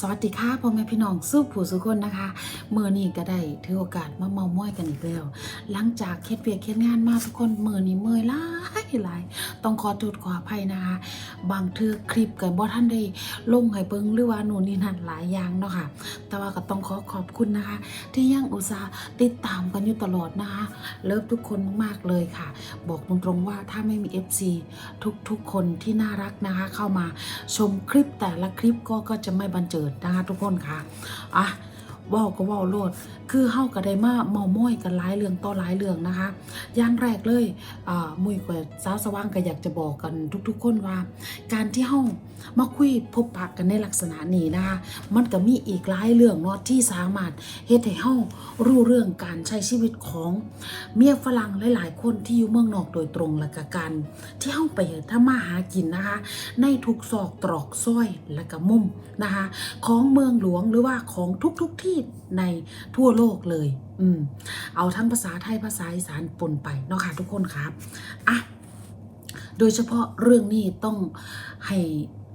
สวัสดีค่ะพ่อแม่พี่น้องสู้ผู้สุคนนะคะเมื่อนี้ก็ได้ถือโอกาสมาเมาม้อยกันอีกแล้ว หลังจากเคล็ดเวียกเคล็ดงานมาทุกคนเมื่อนี้เมื่อยหลายหลายต้องขอโทษขออภัยนะคะ บางเทือคลิปกับบ่ท่านได้ลงให้เบิ่งหรือว่าหนูนี่นั่นหลายอย่างเนาะค่ะ แต่ว่าก็ต้องขอขอบคุณนะคะ ที่ยังอุตส่าห์ติดตามกันอยู่ตลอดนะคะ เลิฟทุกคนมากๆเลยค่ะ บอกตรงๆว่าถ้าไม่มี FC ทุกๆคนที่น่ารักนะคะ เข้ามาชมคลิปแต่ละคลิปก็ก็จะไม่บันเจิดนะคะทุกคนค่ะอะ เว่าก็เว่าโลด คือเฮาก็ได้มาเมาม้อยกันหลายเรื่องต่อหลายเรื่องนะคะ อย่างแรกเลยอ่ามุยกว่าสาวสว่างก็อยากจะบอกกันทุกๆคนว่า การที่เฮามาคุยพบปะกันในลักษณะนี้นะคะมันก็มีอีกหลายเรื่องเนาะที่สามารถเฮ็ดให้เฮารู้เรื่องการใช้ชีวิตของเมียฝรั่งหลายๆ คนที่อยู่เมืองนอกโดยตรงและก็การที่เฮาไปทำมาหากินนะคะ ในทุกซอกตรอกซอยและก็มุมนะคะ ของเมืองหลวงหรือว่าของทุกๆที่ในทั่วโลกเลย อืม เอาทั้งภาษาไทยภาษาอีสานปนไปเนาะค่ะทุกคนครับอะโดยเฉพาะเรื่องนี้ต้องให้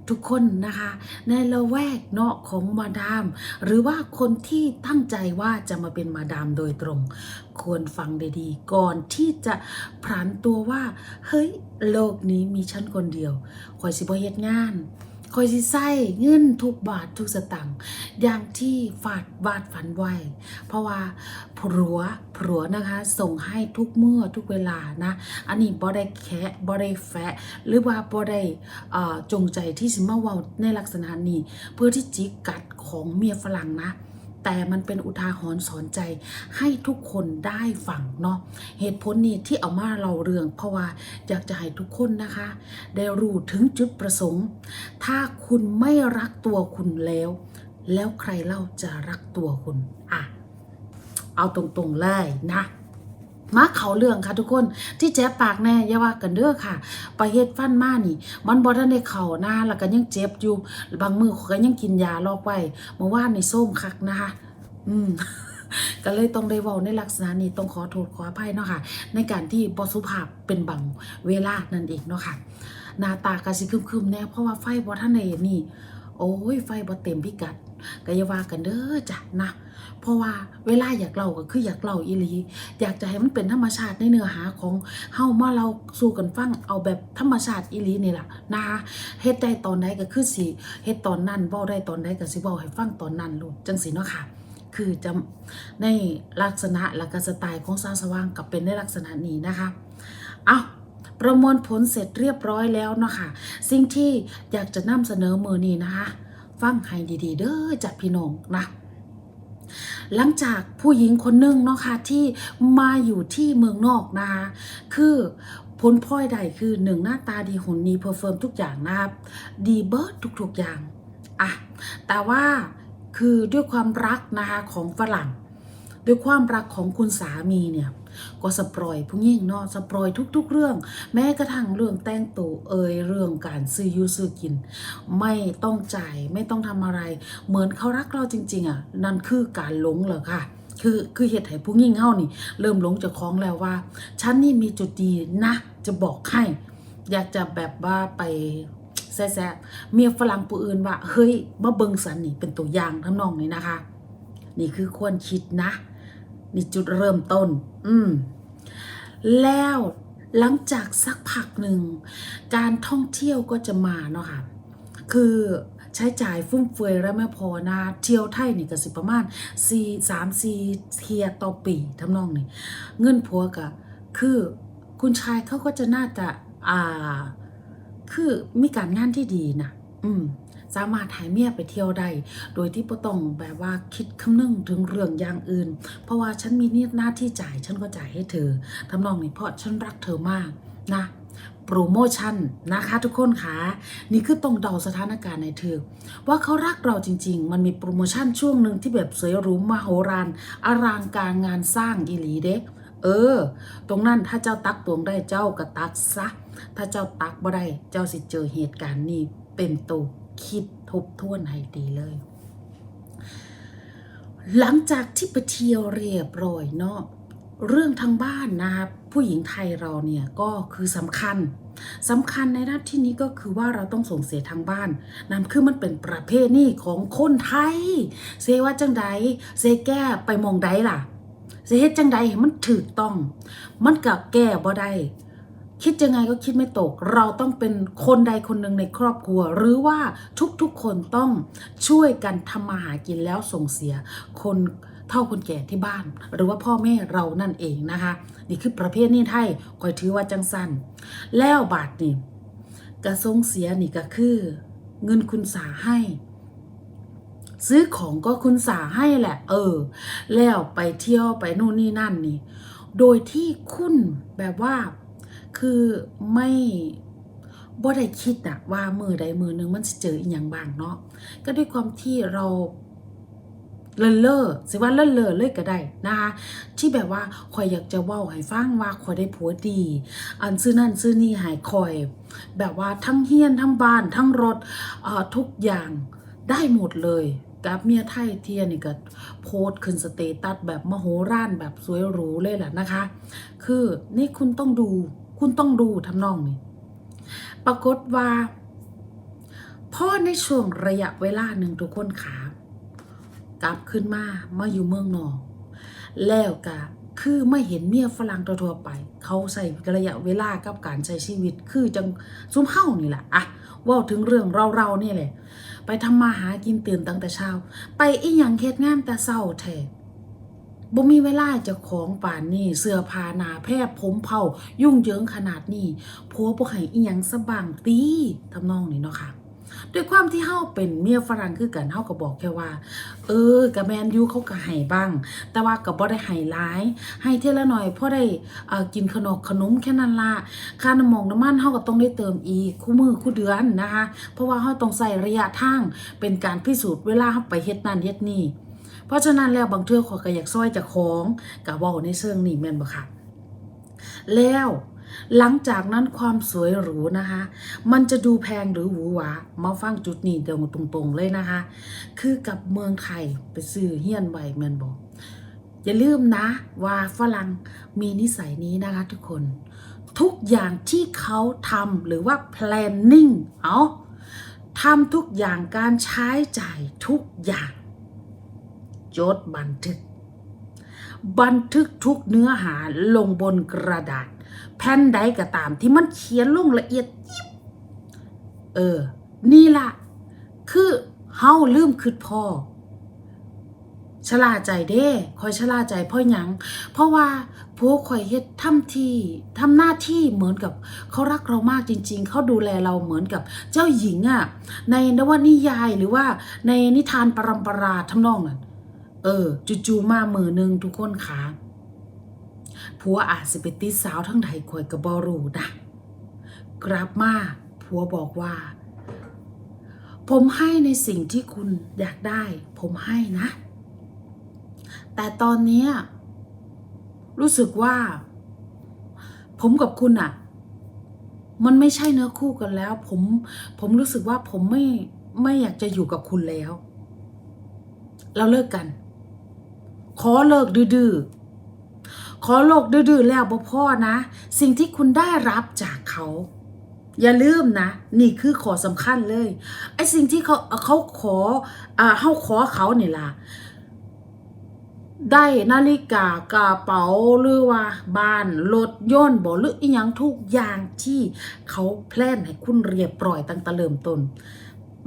ทุกคนนะคะ ในละแวกเนาะของมาดาม หรือว่าคนที่ตั้งใจว่าจะมาเป็นมาดามโดยตรง ควรฟังดีๆ ก่อนที่จะพลันตัวว่า เฮ้ย โลกนี้มีฉันคนเดียวคอยสิบเฮ็ดงาน คอยสิใส่เงินทุกบาททุกสตังค์อย่างที่ฝาดวาดฝันไว้ เพราะว่าผัวผัวนะคะ ส่งให้ทุกเมื่อทุกเวลานะ อันนี้บ่ได้แคะบ่ได้แฟะ หรือว่าบ่ได้จงใจที่สิมาเว้าในลักษณะนี้ เพื่อที่จิกกัดของเมียฝรั่งนะ แต่มันเป็นอุทาหรณ์สอนใจให้ทุกคนได้ฟังเนาะเหตุผลนี้ที่เอามาเราเรื่อง เพราะว่าอยากจะให้ทุกคนนะคะ ได้รู้ถึงจุดประสงค์ ถ้าคุณไม่รักตัวคุณแล้ว แล้วใครเล่าจะรักตัวคุณอะเอาตรงๆเลยนะ มาเขาเรื่องค่ะทุกคนที่แจ๊บปากแน่อย่าว่ากันเด้อค่ะไปเฮ็ดฟันมานี่ มันบ่ทันได้เข่าหน้าแล้วก็ยังเจ็บอยู่ บางมือก็ยังกินยาลอกไว้เมื่อวานในส้มคักนะคะ อืมก็เลยต้องได้เว้าในลักษณะนี้ต้องขอโทษขออภัยเนาะค่ะ ในการที่บ่สุภาพเป็นบางเวลานั่นเองเนาะค่ะหน้าตากระสิคึมๆแน่เพราะว่าไฟบ่ทันได้นี่ โอ้ยไฟบ่เต็มพิกัดก็อย่าว่ากันเด้อจ้ะนะ เพราะว่าเวลาอยากเล่าก็คืออยากเล่าอีหลี อยากจะให้มันเป็นธรรมชาติในเนื้อหาของเฮามาเราสู่กันฟังเอาแบบธรรมชาติอีหลีนี่ล่ะนะคะเฮ็ดได้ตอนใดก็คือสิเฮ็ดตอนนั้นเว้าได้ตอนใดก็สิเว้าให้ฟังตอนนั้นโลดจังซี่เนาะค่ะคือจะในลักษณะและก็สไตล์ของสาสว่างกับเป็นในลักษณะนี้นะคะ เอาประมวลผลเสร็จเรียบร้อยแล้วเนาะค่ะ สิ่งที่อยากจะนำเสนอมือนี้นะคะ ฟังให้ดีๆ เด้อจากพี่น้องนะ หลังจากผู้หญิงคนหนึ่งเนาะค่ะที่มาอยู่ที่เมืองนอกนะคะคือผลพลอยใดคือหนึ่งหน้าตาดีหุ่นดีเพอร์เฟิร์มทุกอย่างนะครับดีเบิร์ดทุกๆอย่างอะแต่ว่าคือด้วยความรักนะคะของฝรั่ง ด้วยความรักของคุณสามีเนี่ยก็สปรอยผู้หญิงเนาะสปรอยทุก ๆ เรื่อง แม้กระทั่งเรื่องแต่งตัวเอ่ยเรื่องการซื้อยูซื้อกิน ไม่ต้องจ่ายไม่ต้องทำอะไร เหมือนเขารักเราจริง ๆ อะ นั่นคือการหลงเหรอค่ะคือคือเหตุให้ผู้หญิงเฮานี่ เริ่มหลงจากของแล้วว่าฉันนี่มีจุดดีนะ จะบอกให้อยากจะแบบว่าไปแซ่บๆเมียฝรั่งผู้อื่นว่าเฮ้ยมาเบิงสันนี่เป็นตัวอย่างทำนองนี้นะคะ นี่คือควรคิดนะ นี่จุดเริ่มต้น อืม แล้วหลังจากสักพักหนึ่ง การท่องเที่ยวก็จะมาเนาะค่ะ คือใช้จ่ายฟุ่มเฟือยแล้วไม่พอนะ เที่ยวไทยนี่ก็สิประมาณ4 3 4เทียต่อปีทำนองนี้เงินผัวก็คือคุณชายเขาก็จะน่าจะอ่า คือมีการงานที่ดีนะอืม สามารถหายเมียไปเที่ยวได้ โดยที่บ่ต้องแบบว่าคิดคำนึงถึงเรื่องอย่างอื่น เพราะว่าฉันมีนหน้าที่จ่าย ฉันก็จ่ายให้เธอทำนองนี้เพราะฉันรักเธอมากนะโปรโมชั่นนะคะทุกคนคะนี่คือต้องเดาสถานการณ์ในเธอว่าเขารักเราจริง ๆ มันมีโปรโมชั่นช่วงหนึ่งที่แบบสวยหรูมโหฬารอลังการงานสร้างอีหลีเด็กเออ ตรงนั้นถ้าเจ้าตักตวงได้เจ้าก็ตักซะ ถ้าเจ้าตักบ่ได้เจ้าสิเจอเหตุการณ์นี้เป็นตัว คิดทบทวนให้ดีเลย หลังจากที่ไปเที่ยวเรียบร้อยเนาะเรื่องทางบ้านนะคะผู้หญิงไทยเราเนี่ยก็คือสำคัญสำคัญในหน้าที่นี้ก็คือว่าเราต้องส่งเสียทางบ้านนั่นคือมันเป็นประเพณีของคนไทยเซว่าจังใดเซแก้ไปมองใดล่ะเซเฮ็ดจังใดมันถูกต้อง มันกับแก้บ่ได้ คิดยังไงก็คิดไม่ตก เราต้องเป็นคนใดคนหนึ่งในครอบครัว หรือว่าทุกๆคนต้องช่วยกันทำมาหากินแล้วส่งเสีย คนเท่าคนแก่ที่บ้าน หรือว่าพ่อแม่เรานั่นเองนะคะ นี่คือประเภทนี้ไทยคอยถือว่าจังสันแล้วบาทนี่กระทรงเสียนี่ก็คือ เงินคุณสาให้ซื้อของก็คุณสาให้แหละ เออ แล้วไปเที่ยวไปนู่นนี่นั่นนี่ โดยที่คุณแบบว่า คือไม่บ่ได้คิดอะว่ามือใดมือหนึงมันจะเจออีกอย่างบางเนาะก็ด้วยความที่เราเลินเล่อสิว่าเลินเล่อเลยก็ได้นะคะที่แบบว่าคอยอยากจะเว้าให้ฟังว่าคอยได้ผัวดี อันซื้อนั่นซื้อนี่หายคอย แบบว่าทั้งเฮียนทั้งบ้านทั้งรถเอ่อทุกอย่างได้หมดเลยกับเมียไทยเทียนี่ก็โพสขึ้นสเตตัสแบบมโหฬารแบบสวยหรูเลยแหละนะคะ คือนี่คุณต้องดู คุณต้องดูทำนองนี้ ปรากฏว่าพ่อในช่วงระยะเวลาหนึ่งทุกคนขากลับขึ้นมามาอยู่เมืองนอกแล้วก็คือไม่เห็นเมียฝรั่งทั่วไป เขาใส่ระยะเวลากับการใช้ชีวิต คือจังซุ้มเฮ้านี่แหละอะว่าถึงเรื่องเราๆนี่แหละ ไปทำมาหากินตื่นตั้งแต่เช้า ไปอีหยังเฮ็ดงานแต่เช้าแท้ บ่มีเวลาจะของป่านนี่เสื้อผ้าหนาแพร่ผมเผายุ่งเยิงขนาดนี้ผัวบ่ให้อีหยังสบังตีทำนองนี้เนาะค่ะด้วยความที่เฮาเป็นเมียฝรั่งคือกันเฮาก็บอกแค่ว่า เออกะแมนยูเขาก็ให้บ้าง แต่ว่าก็บ่ได้ให้หลาย ให้เท่าละหน่อยพอได้อ่อกินขนมขนมแค่นั้นละค่าน้ำมองน้ำมันเฮาก็ต้องได้เติมอีกคู่มือคู่เดือนนะคะ เพราะว่าเฮาต้องใส่ระยะทางเป็นการพิสูจน์เวลาเฮาไปเฮ็ดนั่นเฮ็ดนี่ เพราะฉะนั้นแล้วบางเทื่อขอก็อยากซอยจากของก็เว้าในเชิงนี้แม่นบ่ค่ะ แล้วหลังจากนั้นความสวยหรูนะคะ มันจะดูแพงหรือหวือหวามาฟังจุดนี้เดี๋ยวตรงๆเลยนะคะ คือกับเมืองไทยไปซื้อเฮียนไว้แมนบอกอย่าลืมนะว่าฝรั่งมีนิสัยนี้นะคะทุกคน ทุกอย่างที่เขาทำหรือว่า planning เอาทำทุกอย่างการใช้จ่ายทุกอย่าง จดบันทึก บันทึกทุกเนื้อหาลงบนกระดาษ แผ่นใดก็ตามที่มันเขียนลงละเอียดยิบเออ นี่ละคือเฮาลืมคิดพ่อชลาใจเด้คอยชลาใจพ่อหยัง เพราะว่าพวกข่อยเฮ็ดทำที่ทำหน้าที่เหมือนกับเขารักเรามากจริง ๆ เขาดูแลเราเหมือนกับเจ้าหญิงอะ่ะ ในนวนิยายหรือว่าในนิทานปรำปราทำนองนั้น เออจู่ๆมามือหนึ่งทุกคนขาผัวอาจสิไปติสาวทั้งใดข่อยกับบอรูนะกลับมาผัวบอกว่า ผมให้ในสิ่งที่คุณอยากได้ ผมให้นะ แต่ตอนนี้รู้สึกว่า ผมกับคุณอะมันไม่ใช่เนื้อคู่กันแล้ว ผมผมรู้สึกว่าผมไม่ไม่อยากจะอยู่กับคุณแล้ว เราเลิกกัน ขอเลิกดื้อขอโลกดื้อแล้วบ่พ่อนะ สิ่งที่คุณได้รับจากเขา อย่าลืมนะ นี่คือขอสำคัญเลยไอ้สิ่งที่เขาเขาขออ่าเฮาขอเขาเนี่ยล่ะได้นาฬิกากระเป๋าหรือว่าบ้านรถยนต์บ่หรืออีหยังทุกอย่างที่เขาแพลนให้คุณเรียบร้อยตั้งแต่เริ่มต้น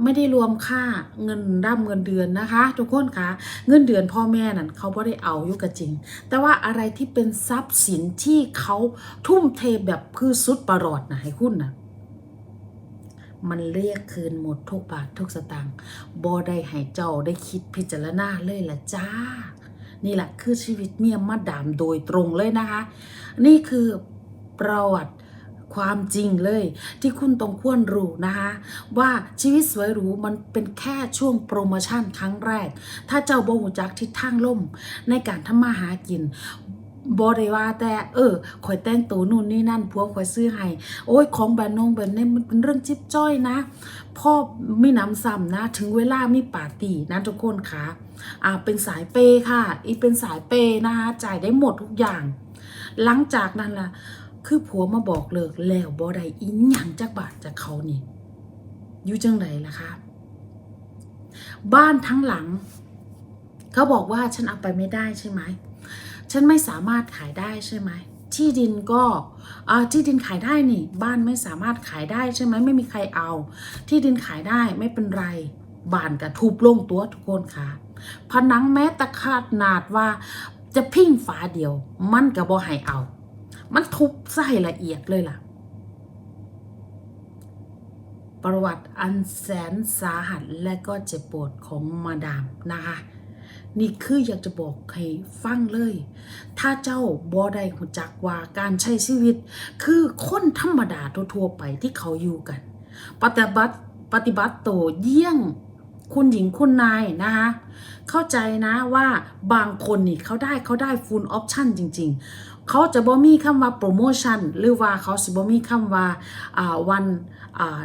ไม่ได้รวมค่าเงินร่ำเงินเดือนนะคะ ทุกคนคะเงินเดือนพ่อแม่นั่นเขาไม่ได้เอายู่กับจริง แต่ว่าอะไรที่เป็นทรัพย์สินที่เขาทุ่มเทแบบคือสุดประหลอดนะให้คุณนะมันเรียกคืนหมดทุกบาททุกสตางค์บอได้ให้เจ้าได้คิดพิจารณาเลยละจ้า นี่แหละคือชีวิตเมียมาดามโดยตรงเลยนะคะ นี่คือประวัติ ความจริงเลยที่คุณต้องควรรู้นะคะว่าชีวิตสวยหรูมันเป็นแค่ช่วงโปรโมชั่นครั้งแรก ถ้าเจ้าบ่หูจักทิศทางล่มในการทำมาหากินบอได้ว่าแต่เออข่อยแต่งตัวนู่นนี่นั่นพวกข่อยซื้อให้โอ้ยของแบรนด์นงแบรนด์เนมมันเป็นเรื่องจิ๊บจ้อยนะพ่อไมีน้ำซ้ำนะ ถึงเวลามีปาร์ตี้นะทุกคนค่ะอ่าเป็นสายเปย์ค่ะ อีเป็นสายเปย์นะคะจ่ายได้หมดทุกอย่าง หลังจากนั้นล่ะ คือผัวมาบอกเลิกแล้วบ่ได้อีหยังจักบาทจากเขานี่อยู่จังไดล่ะคะบ้านทั้งหลัง เขาบอกว่าฉันเอาไปไม่ได้ใช่ไหม ฉันไม่สามารถขายได้ใช่ไหม ที่ดินก็ที่ดินขายได้นี่ บ้านไม่สามารถขายได้ใช่ไหมไม่มีใครเอา ที่ดินขายได้ไม่เป็นไรบ้านก็ทุบลงตัวทุกคนค่ะผนังแม้แต่ขนาดว่าจะพิ้งฝาเดียว มันก็บ่ให้เอา มันทุบใส่ละเอียดเลยล่ะ ประวัติอันแสนสาหัสและก็เจ็บปวดของมาดามนะคะ นี่คืออยากจะบอกให้ฟังเลย ถ้าเจ้าบอได้หูจักว่าการใช้ชีวิต คือคนธรรมดาทั่วๆไปที่เขาอยู่กัน ปฏิบัติปฏิบัติตัวเยี่ยงคุณหญิงคุณนายนะคะเข้าใจนะว่าบางคนนี่เขาได้เขาได้ฟูลออปชั่นจริง ๆ เขาจะบ่มีคำว่าโปรโมชั่นหรือว่าเขาสิบ่มีคำว่าอ่าวันอ่า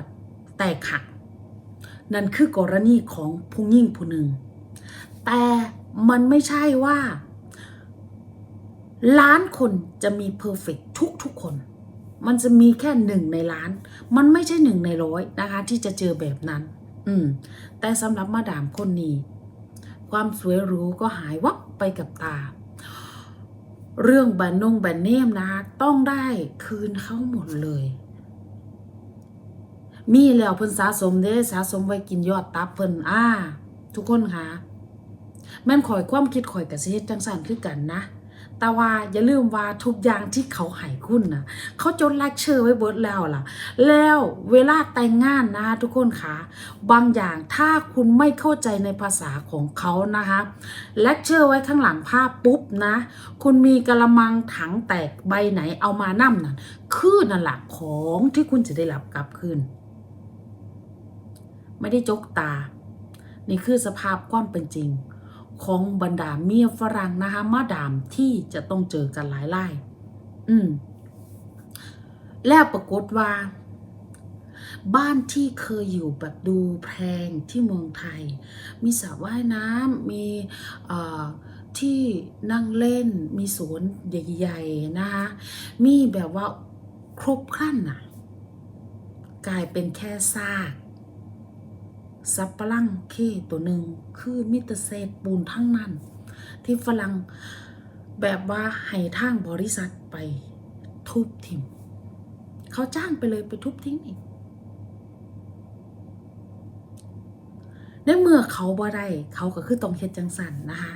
แตกหัก นั่นคือกรณีของผู้หญิงผู้หนึ่ง แต่มันไม่ใช่ว่า ล้านคนจะมีเพอร์เฟกทุกทุกคน มันจะมีแค่หนึ่งในล้าน มันไม่ใช่หนึ่งในร้อยนะคะ ที่จะเจอแบบนั้น อืม แต่สำหรับมาดามคนนี้ ความสวยหรูก็หายวับไปกับตา เรื่องบรนนงบรนเนมนะคะต้องได้คืนเขาหมดเลย มีแล้วเพิ่นสะสมเด้สะสมไว้กินยอดตับเพิ่นอ้า ทุกคนคะแม่นข่อยความคิดข่อยกับเฮ็ดจังสั่นคือกันนะ แต่ว่าอย่าลืมว่าทุกอย่างที่เขาให้คุณนะเขาจดลักเชอร์ไว้เบิร์ดแล้วล่ะ แล้วเวลาแต่งงานนะทุกคนคะบางอย่างถ้าคุณไม่เข้าใจในภาษาของเขานะคะเลคเชอร์ไว้ข้างหลังภาพปุ๊บนะ คุณมีกระมังถังแตกใบไหนเอามานั่มนั่นคือนั่นแหละของที่คุณจะได้รับกลับคืนไม่ได้จกตา นี่คือสภาพความเป็นจริง ของบรรดาเมียฝรั่งนะคะมาดามที่จะต้องเจอกันหลายไล่อืม แล้วปรากฏว่า บ้านที่เคยอยู่แบบดูแพงที่เมืองไทย มีสระว่ายน้ำมีที่นั่งเล่นมีสวนใหญ่ๆนะคะมีแบบว่าครบครันน่ะกลายเป็นแค่ซาก ซับปะลังเคตัวหนึ่งคือมิตรเศษปูนทั้งนั้น ที่ฝรั่งแบบว่าให้ทางบริษัทไปทุบทิ้งเขาจ้างไปเลยไปทุบทิ้งอีกในเมื่อเขาบ่ได้เขาก็คือต้องเฮ็ดจังสันนะคะ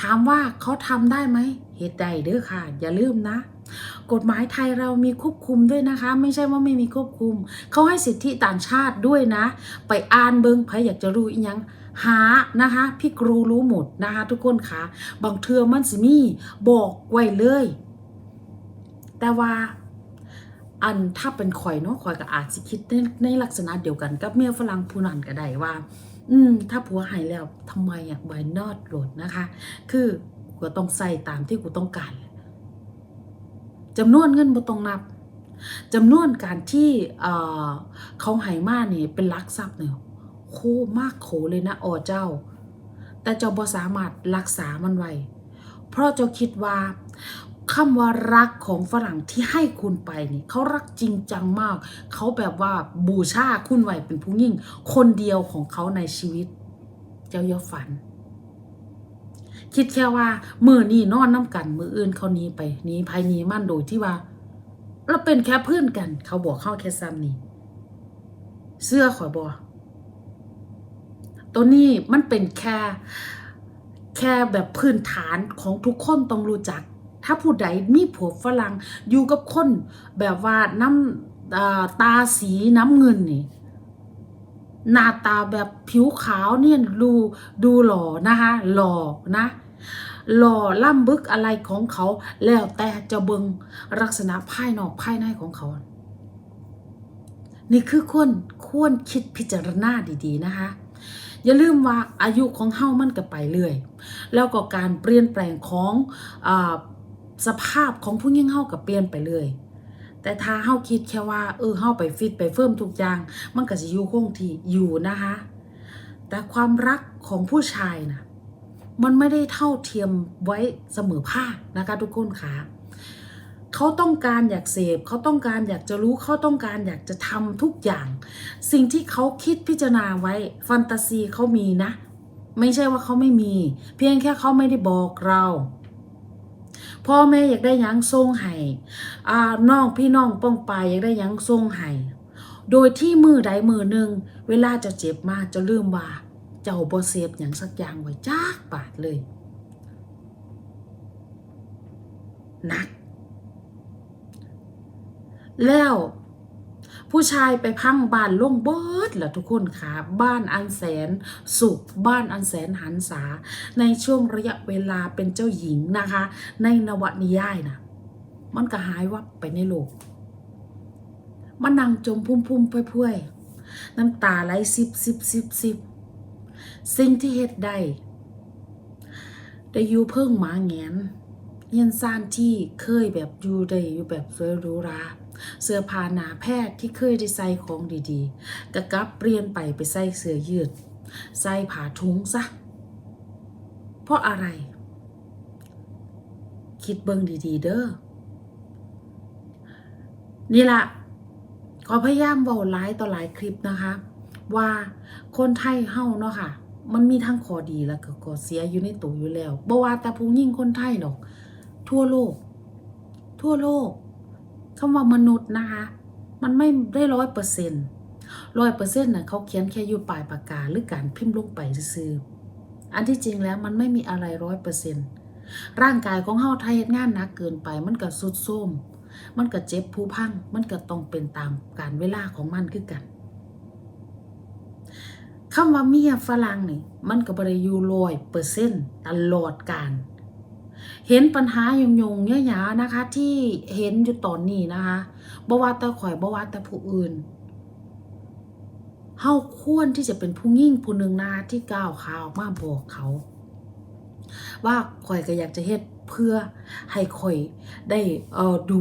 ถามว่าเขาทำได้ไหมเหตุใดเด้อค่ะ อย่าลืมนะ กฎหมายไทยเรามีควบคุมด้วยนะคะ ไม่ใช่ว่าไม่มีควบคุม เขาให้สิทธิต่างชาติด้วยนะ ไปอ่านเบิงใครอยากจะรู้อีหยังหานะคะพี่ครูรู้หมดนะคะทุกคนคะบางเทือมันสิมีบอกไว้เลย แต่ว่าอันถ้าเป็นข่อยเนาะข่อยก็อาจสิคิดในในลักษณะเดียวกันกับเมียฝรั่งผู้นั้นก็ได้ว่า อืม ถ้าผัวหายแล้วทำไมอะ why not โหลดนะคะ คือกูต้องใส่ตามที่กูต้องการ จำนวนเงินบ่ต้องนับจำนวนการที่เอ่อเขาใหายมานี่เป็นลักทรัพย์เนี่ยโคมากโขเลยนะอ๋อเจ้า แต่เจ้าบ่สามารถรักษามันไว้เพราะเจ้าคิดว่าคำว่ารักของฝรั่งที่ให้คุณไปนี่เขารักจริงจังมาก เขาแบบว่าบูชาคุณไว้เป็นผู้ยิ่ง คนเดียวของเขาในชีวิต เจ้าอย่าฝัน คิดแค่ว่ามือนี่นอนน้ำกัน มืออื่นเขานี้ไปนี้ภายนี้มั่นโดยที่ว่า เราเป็นแค่เพื่อนกัน เขาบอกเข้าแค่ซ้ำนี่เสื้อขอยบอตัวนี้มันเป็นแค่แค่แบบพื้นฐานของทุกคนต้องรู้จัก ถ้าผู้ใดมีผัวฝรั่งอยู่กับคนแบบว่าน้ำตาสีน้ำเงินนี่ หน้าตาแบบผิวขาวเนี่ยดูดูหล่อนะคะหล่อนะหล่อล่ำบึกอะไรของเขา แล้วแต่จะเบิงลักษณะภายนอกภายในของเขา นี่คือควรควรคิดพิจารณาดีๆนะคะ อย่าลืมว่าอายุของเฮามันก็ไปเรื่อย แล้วก็การเปลี่ยนแปลงของอสภาพของผู้หญิงเฮาก็เปลี่ยนไปเรื่อย แต่ถ้าเฮาคิดแค่ว่า เออเฮาไปฟิตไปเฟิ่มทุกอย่าง มันก็จะอยู่คงที่อยู่นะคะ แต่ความรักของผู้ชายนะมันไม่ได้เท่าเทียมไว้เสมอภาคนะคะทุกคนค่ะเขาต้องการอยากเสพเขาต้องการอยากจะรู้เขาต้องการอยากจะทำทุกอย่าง สิ่งที่เขาคิดพิจารณาไว้แฟนตาซีเขามีนะ ไม่ใช่ว่าเขาไม่มี เพียงแค่เขาไม่ได้บอกเรา พ่อแม่อยากได้ยังทรงให้อ่าน้องพี่น้องป้องปายอยากได้ยังทรงให้โดยที่มือใดมือหนึ่งเวลาจะเจ็บมาจะลืมว่า เจ้าบ่เสพอย่างสักอย่างไว้จากบาดเลยหนัก แล้ว ผู้ชายไปพังบ้านล่งเบิดล่ะทุกคนค่ะ บ้านอันแสนสุข บ้านอันแสนหันษา ในช่วงระยะเวลาเป็นเจ้าหญิงนะคะ ในนวนิยายนะมันก็หายวับไปในโลก มันนั่งจมพุ่มพุ่มๆพ่วยๆ น้ำตาไหลซิบซิบซิบซิบสิ่งที่เฮ็ดได้ได้อยู่เพิ่งหมาแงนเฮียนซ่านที่เคยแบบอยู่ได้อยู่แบบสวยหรูหรา เสื้อผ้าหนาแพทย์ที่เคยได้ใส่ของดีๆก็กลับเปลี่ยนไปไปใส่เสื้อยืด ใส่ผ้าถุงซะ เพราะอะไร คิดเบิ่งดีๆ เด้อ นี่ละขอพยายามเว้าหลายต่อหลายคลิปนะคะ ว่าคนไทยเฮาเนาะค่ะ มันมีทั้งข้อดีและก็ข้อเสียอยู่ในตัวอยู่แล้วบ่ว่าแต่ผู้หญิงคนไทยดอก ทั่วโลก ทั่วโลก คำว่ามนุษย์นะคะ มันไม่ได้ร้อยเปอร์เซ็นต์ร้อยเปอร์เซ็นต์น่ะเขาเขียนแค่อยู่ปลายปากกาหรือการพิมพ์ลงไปซื่ออันที่จริงแล้วมันไม่มีอะไรร้อยเปอร์เซ็นต์ร่างกายของเฮาถ้าเฮ็ดงานหนักเกินไป มันก็สุดโทมมันก็เจ็บผู้พัง มันก็ต้องเป็นตามการเวลาของมันคือกันคำว่าเมียฝรั่งนี่ มันก็บ่ได้อยู่ร้อยเปอร์เซ็นต์ตลอดการ เห็นปัญหายงยงๆยานะคะ ที่เห็นอยู่ตอนนี้นะคะบ่ว่าแต่ข่อยบ่ว่าแต่ผู้อื่นเฮาควรที่จะเป็นผู้ยิ่งผู้หนึ่งนะคะที่ก้าวขาออกมาบอกเขา ว่าข่อยก็อยากจะเฮ็ดเพื่อให้ข่อยได้เอ่อดู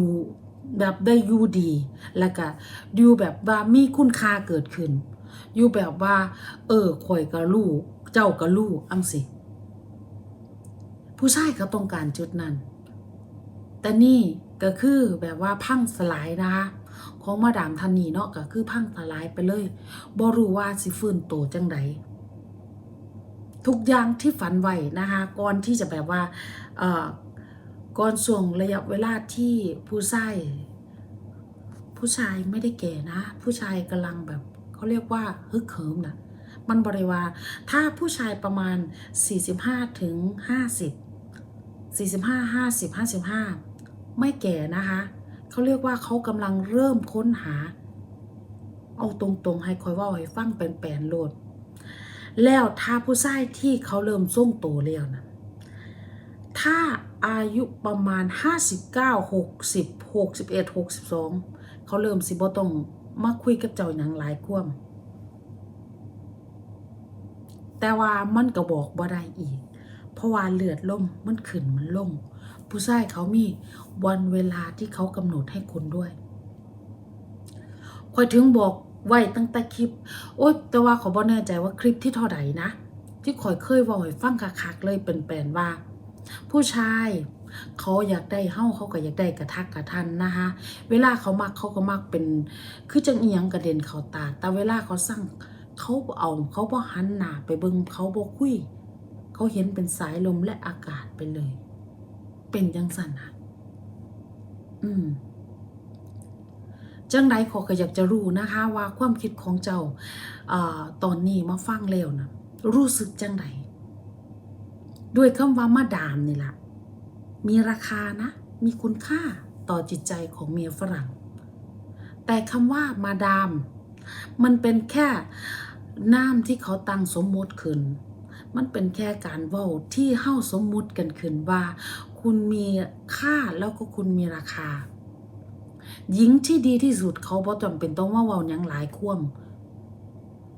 แบบได้อยู่ดี แล้วก็อยู่แบบว่ามีคุณค่าเกิดขึ้น อยู่แบบว่า เออข่อยก็รู้เจ้าก็รู้อังสิ ผู้ชายเขาต้องการจุดนั้น แต่นี่ก็คือแบบว่าพังสลายนะคะของมาดามทันนีเนาะก็คือพังสลายไปเลยบ่รู้ว่าสิฟื้นโตจังใดทุกอย่างที่ฝันไว้นะคะก่อนที่จะแบบว่าเอ่อก่อนช่วงระยะเวลาที่ผู้ชายผู้ชายไม่ได้แก่นะ ผู้ชายกำลังแบบเขาเรียกว่าฮึกเหิมนะมันบริวาถ้าผู้ชายประมาณ 45ถึง50 45 50 55 ไม่แก่นะคะเขาเรียกว่าเขากำลังเริ่มค้นหา เอาตรงๆ ให้คอยว่าให้ฟังเป็นแปลนโลด แล้วถ้าผู้ชายที่เขาเริ่มส่งโตแล้วนะถ้าอายุประมาณ 59 60 61 62 เขาเริ่มสิบ่ต้องมาคุยกับเจ้าหยังหลายความแต่ว่ามันก็บอกบ่ได้อีก เพราะว่าเลือดล่มมันขึ้นมันลง ผู้ชายเขามีวันเวลาที่เขากำหนดให้คุณด้วยคอยถึงบอกไว้ตั้งแต่คลิป โอ๊ยแต่ว่าขอบอกแน่ใจว่าคลิปที่เท่าไหร่นะ ที่คอยเคยบอกให้ฟังคักๆเลยเป็นแปลนว่า ผู้ชายเขาอยากได้เฮ้าเขาก็อยากได้กระทักกระทันนะคะเวลาเขามักเขาก็มักเป็น คือจังอียงกระเด็นเขาตา แต่เวลาเขาสั่งเขาเอาเขาบ่หันหน้าไปเบิ่งเขาบ่คุย เขาเห็นเป็นสายลมและอากาศไปเลย เป็นจังสันนะอืมจังใดขอก็อยากจะรู้นะคะว่าความคิดของเจ้าอตอนนี้มาฟังแล้วนะรู้สึกจังใดด้วยคำว่ามาดามนี่แหละมีราคานะ มีคุณค่าต่อจิตใจของเมียฝรั่ง แต่คำว่ามาดาม มันเป็นแค่นามที่เขาตั้งสมมติขึ้น มันเป็นแค่การเว้าที่เฮ้าสมมุติกันขึ้นว่า คุณมีค่าแล้วก็คุณมีราคา หญิงที่ดีที่สุดเขาบ่จำเป็นต้องว่าเว้าหยังหลายควม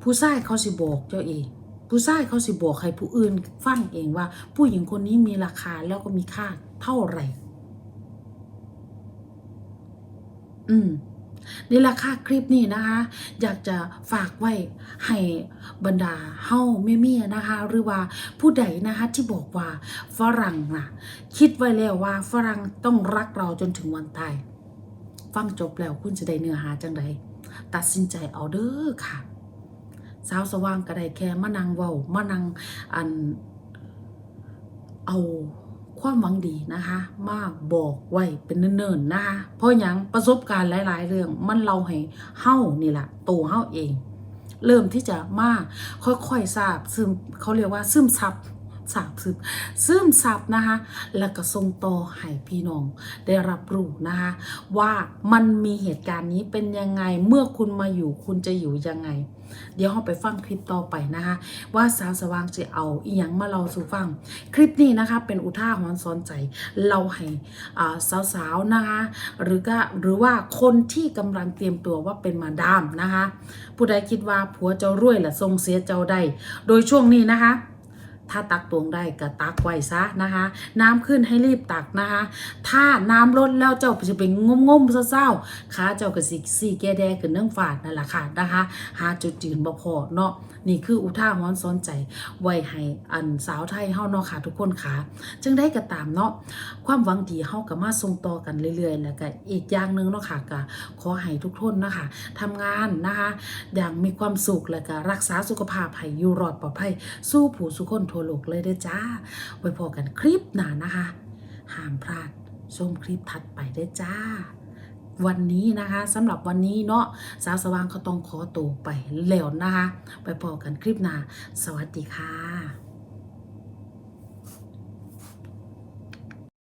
ผู้ชายเขาสิบอกเจ้าเอง ผู้ชายเขาสิบอกให้ผู้อื่นฟังเองว่า ผู้หญิงคนนี้มีราคาแล้วก็มีค่าเท่าไหร่ อืม นี่แหละค่ะคลิปนี้นะคะ อยากจะฝากไว้ให้บรรดาเฮาเมียนะคะ หรือว่าผู้ใดนะคะที่บอกว่าฝรั่งนะคิดไว้แล้วว่าฝรั่งต้องรักเราจนถึงวันตายฟังจบแล้วคุณจะได้เนื้อหาจังใดตัดสินใจเอาเด้อค่ะ สาวสว่างก็ได้แค่มานังเว้ามานังอันเอา ความหวังดีนะคะ มาบอกไว้เป็นเนิ่นๆนะคะ เพราะยังประสบการณ์หลาย ๆ เรื่องมันเราให้เฮ้านี่แหละตัวเฮ้าเอง เริ่มที่จะมาค่อยๆทราบซึมเขาเรียกว่าซึมซับสาบซึมซึมซับนะคะ แล้วก็ส่งต่อให้พี่น้องได้รับรู้นะคะ ว่ามันมีเหตุการณ์นี้เป็นยังไงเมื่อคุณมาอยู่คุณจะอยู่ยังไง เดี๋ยวเราไปฟังคลิปต่อไปนะคะว่าสาวสว่างจะเอาอีหยังมาเราสู่ฟัง คลิปนี้นะคะเป็นอุทาหรณ์สอนใจเราให้สาวๆนะคะหรือก็หรือว่าคนที่กำลังเตรียมตัวว่าเป็นมาดามนะคะผู้ใดคิดว่าผัวเจ้ารวยและทรงเสียเจ้าได้โดยช่วงนี้นะคะ ถ้าตักตวงได้ก็ตักไว้ซะนะคะ น้ำขึ้นให้รีบตักนะคะ ถ้าน้ำลดแล้วเจ้าจะเป็นงมงมเศร้าๆขาเจ้าก็สิสี่แก่แดขึ้นเนื่องฝาดนั่นแหละค่ะนะคะ หาจุดยืนบ่พอเนาะนี่คืออุท่าหรณ์สอนใจ ไว้ให้อันสาวไทยเฮาเนาะค่ะทุกคนค่ะจึงได้ก็ตามเนาะความหวังดีเฮาก็มาส่งต่อกันเรื่อยๆ แล้วก็อีกอย่างหนึงเนาะค่ะก็ขอให้ทุกคนนะคะทำงานนะคะ อย่างมีความสุขแล้วก็รักษาสุขภาพให้อยู่รอดปลอดภัยสู้ผู้สุขคนทั่วโลกเลยเด้อจ้าไว้พอกันคลิปหน้านะคะ ห้ามพลาดชมคลิปถัดไปได้อจ้า วันนี้นะคะสำหรับวันนี้เนาะสาวสว่างเขาต้องขอตัวไปแล้วนะคะ ไปพอกันคลิปหน้าสวัสดีค่ะ